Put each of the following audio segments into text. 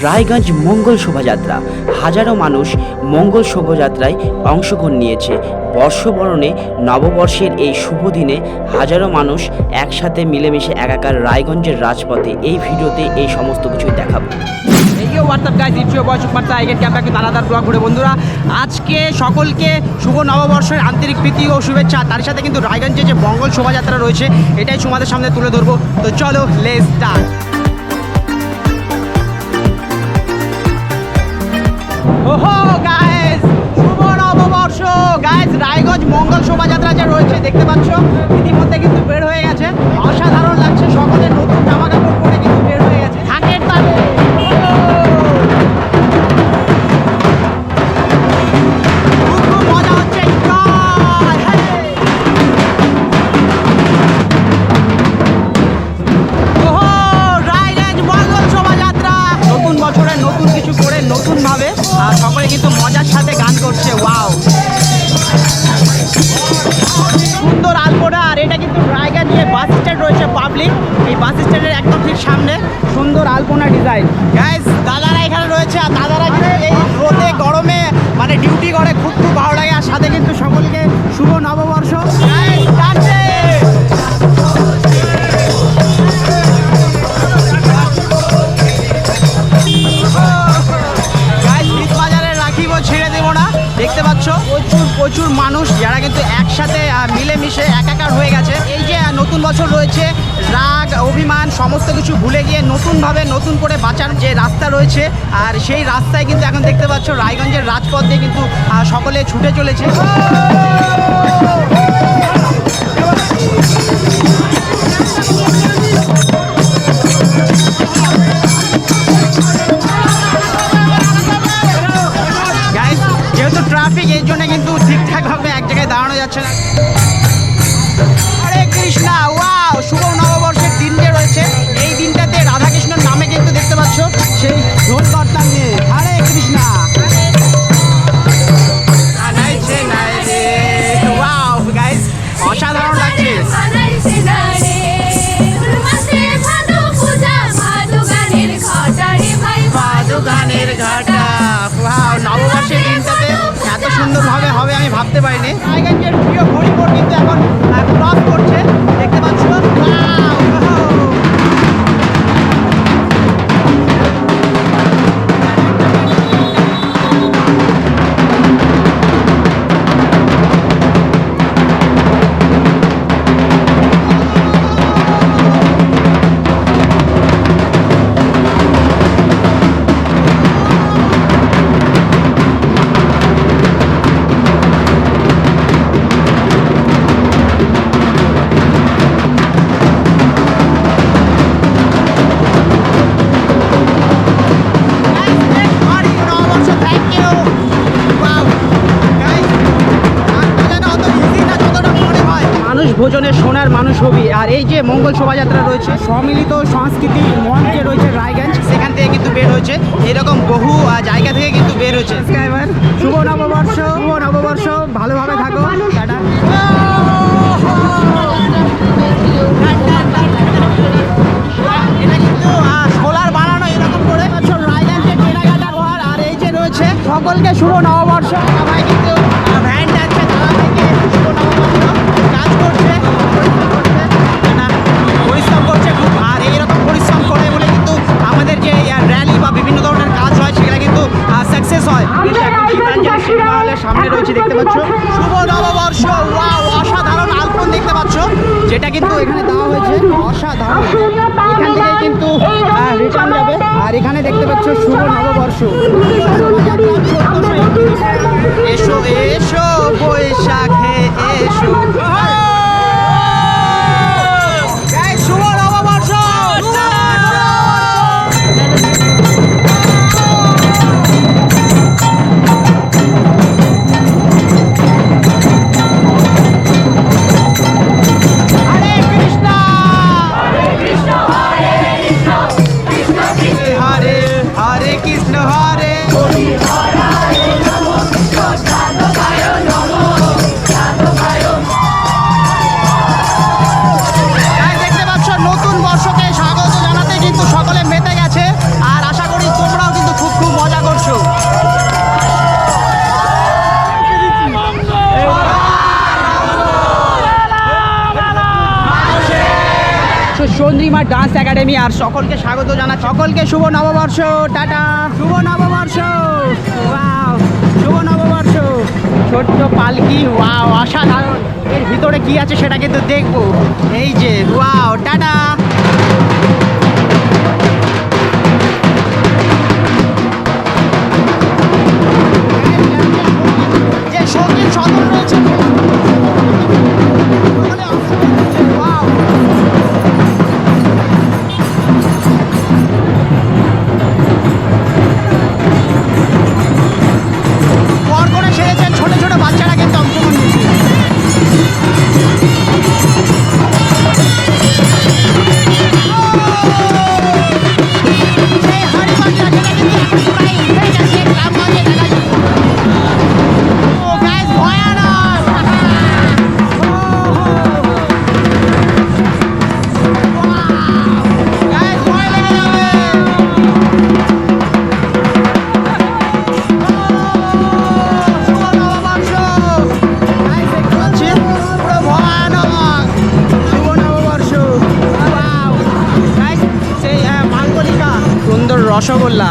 রায়গঞ্জ মঙ্গল শোভাযাত্রা। হাজারো মানুষ মঙ্গল শোভাযাত্রায় অংশগ্রহণ নিয়েছে। বর্ষবরণে নববর্ষের এই শুভ দিনে হাজারো মানুষ একসাথে মিলেমিশে একাকার রায়গঞ্জের রাজপথে এই ভিডিওতে এই সমস্ত কিছুই দেখাবো। বন্ধুরা, আজকে সকলকে শুভ নববর্ষের আন্তরিক প্রীতি ও শুভেচ্ছা। তার সাথে কিন্তু রায়গঞ্জে যে মঙ্গল শোভাযাত্রা রয়েছে, এটাই তোমাদের সামনে তুলে ধরবো। তো চলো লেস স্টার্ট ওহো গাইস শুভ নববর্ষ। গাইস রায়গঞ্জ মঙ্গল শোভাযাত্রা যে রয়েছে, দেখতে পাচ্ছ? ইতিমধ্যে কিন্তু বের হয়ে গেছে। অসাধারণ লাগছে, সকলে নতুন পাবলিক এই বাস স্ট্যান্ডের একদম ঠিক সামনে সুন্দর আলপনা ডিজাইন। গাইস দাদারা প্রচুর মানুষ যারা কিন্তু একসাথে মিলেমিশে একাকার হয়ে গেছে। এই যে নতুন বছর রয়েছে, রাগ, অভিমান, সমস্ত কিছু ভুলে গিয়ে নতুনভাবে নতুন করে বাঁচার যে রাস্তা রয়েছে, আর সেই রাস্তায় কিন্তু এখন দেখতে পাচ্ছ রায়গঞ্জের রাজপথ দিয়ে কিন্তু সকলে ছুটে চলেছে। গাইস যেহেতু ট্রাফিক এর জন্য কিন্তু ঠিকঠাক ভাবে এক জায়গায় দাঁড়ানো যাচ্ছে না। হরে কৃষ্ণা ওয়াও শুভ নববর্ষের দিন যে রয়েছে, এই দিনটাতে রাধাকৃষ্ণের নামে কিন্তু দেখতে পাচ্ছ, সেই ঢোল বার্তা নিয়ে। হরে কৃষ্ণা। ভোজনের সোনার মানুষ হবি। আর এই যে মঙ্গল শোভাযাত্রা রয়েছে সম্মিলিত সংস্কৃতি মঞ্চ যে রয়েছে রায়গঞ্জ। সেখান থেকে কিন্তু বের হয়েছে। এরকম বহু জায়গা থেকে কিন্তু বের হয়েছে। শুভ নববর্ষ। শুভ নববর্ষ। ভালোভাবে থাকো। টাটা। এটা কিন্তু আহ, কিন্তু এখানে দেওয়া হয়েছে অসাধারণ। এখান থেকে কিন্তু রিটার্ন যাবে। আর এখানে দেখতে পাচ্ছ শুভ নববর্ষ। এসো এসো, বৈশাখে। ডান্স একাডেমি আর সকলকে স্বাগত জানা সকলকে শুভ নববর্ষ। টাটা। শুভ নববর্ষ। ওয়াও শুভ নববর্ষ। ছোট্ট পালকি ওয়াও অসাধারণ। এর ভিতরে কি আছে সেটা কিন্তু দেখব। এই যে ওয়াও টাটা। রসগোল্লা।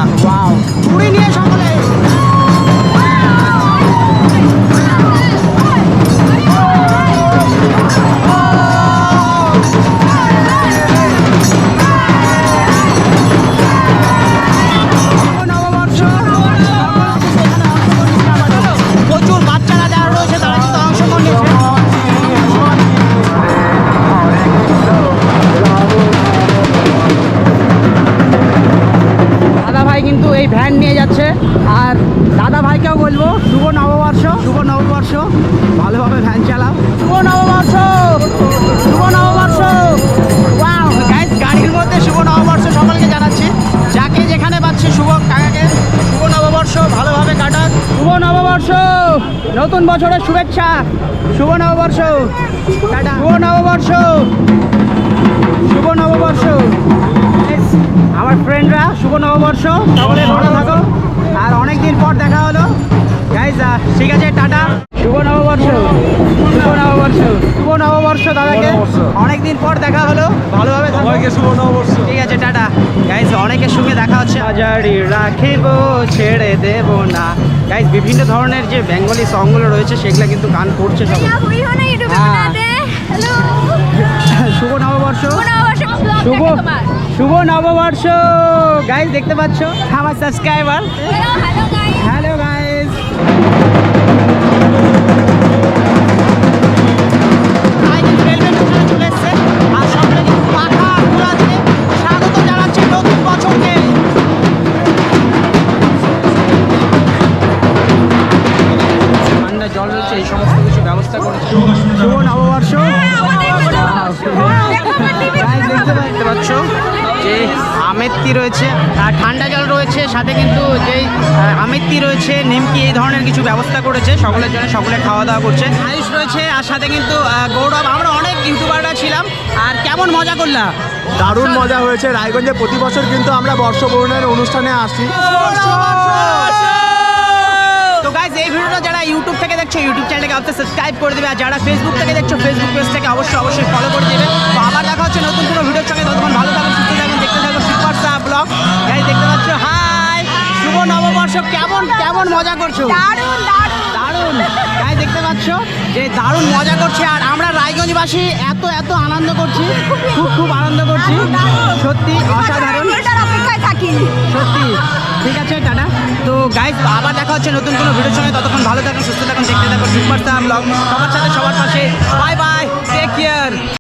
পুরি নিয়ে সকলে নতুন বছরের শুভেচ্ছা, শুভ নববর্ষ। শুভ নববর্ষ। শুভ নববর্ষ। আমার ফ্রেন্ডরা শুভ নববর্ষ। সকলে ভালো থাকো। আর অনেকদিন পর দেখা হলো। গাইজ ঠিক আছে, টাটা। শুভ নববর্ষ। শুভ নববর্ষ। শুভ নববর্ষ পর দেখা হলো। ভালোভাবে শুভ নববর্ষ। ঠিক আছে টাটা। গাইজ অনেকের দেখা হচ্ছে। রাখিব ছেড়ে না। বিভিন্ন ধরনের যে বেঙ্গলি সংগুলো রয়েছে সেগুলো কিন্তু গান করছে হ্যাঁ। শুভ নববর্ষ। শুভ শুভ নববর্ষ। গাইজ দেখতে পাচ্ছ? আমার সাবস্ক্রাইবার হ্যালো আমেত্তি রয়েছে আর ঠান্ডা জল রয়েছে সাথে কিন্তু যেই আমেত্তি রয়েছে নিমকি এই ধরনের কিছু ব্যবস্থা করেছে সকলের জন্য সকলে খাওয়া দাওয়া করছে। আয়ুষ রয়েছে আর সাথে কিন্তু গৌরব আমরা অনেক ইউটিউবাররা ছিলাম আর কেমন মজা করলাম? দারুণ মজা হয়েছে রায়গঞ্জে প্রতি বছর কিন্তু আমরা বর্ষবরণের অনুষ্ঠানে আসি তো গাইজ এই ভিডিওটা যারা ইউটিউব থেকে দেখছ ইউটিউব চ্যানেলকে অবশ্যই সাবস্ক্রাইব করে দেবে আর যারা ফেসবুক থেকে দেখছ ফেসবুক পেজটাকে অবশ্যই অবশ্যই ফলো করে দেবে। তো আবার দেখা হচ্ছে নতুন কোনো ভিডিওর সঙ্গে ততক্ষণ ভালো থাকুন সুস্থ থাকুন। স্টার ব্লগ গাইজ দেখতে পাচ্ছ হাই শুভ নববর্ষ। কেমন কেমন মজা করছ? দারুণ দারুণ দারুণ। গাইজ দেখতে পাচ্ছ যে দারুণ মজা করছে। আর আমরা রায়গঞ্জবাসী এত এত আনন্দ করছি খুব খুব আনন্দ করছি। সত্যি অসাধারণ। সত্যি। ঠিক আছে টাটা। তো গাইজ আবার দেখা হচ্ছে নতুন কোনো ভিডিওর সঙ্গে। ততক্ষণ ভালো থাকুন সুস্থ থাকুন দেখতে থাকুন সুপার স্টার ব্লগ সবার সাথে সবার পাশে। Bye bye take care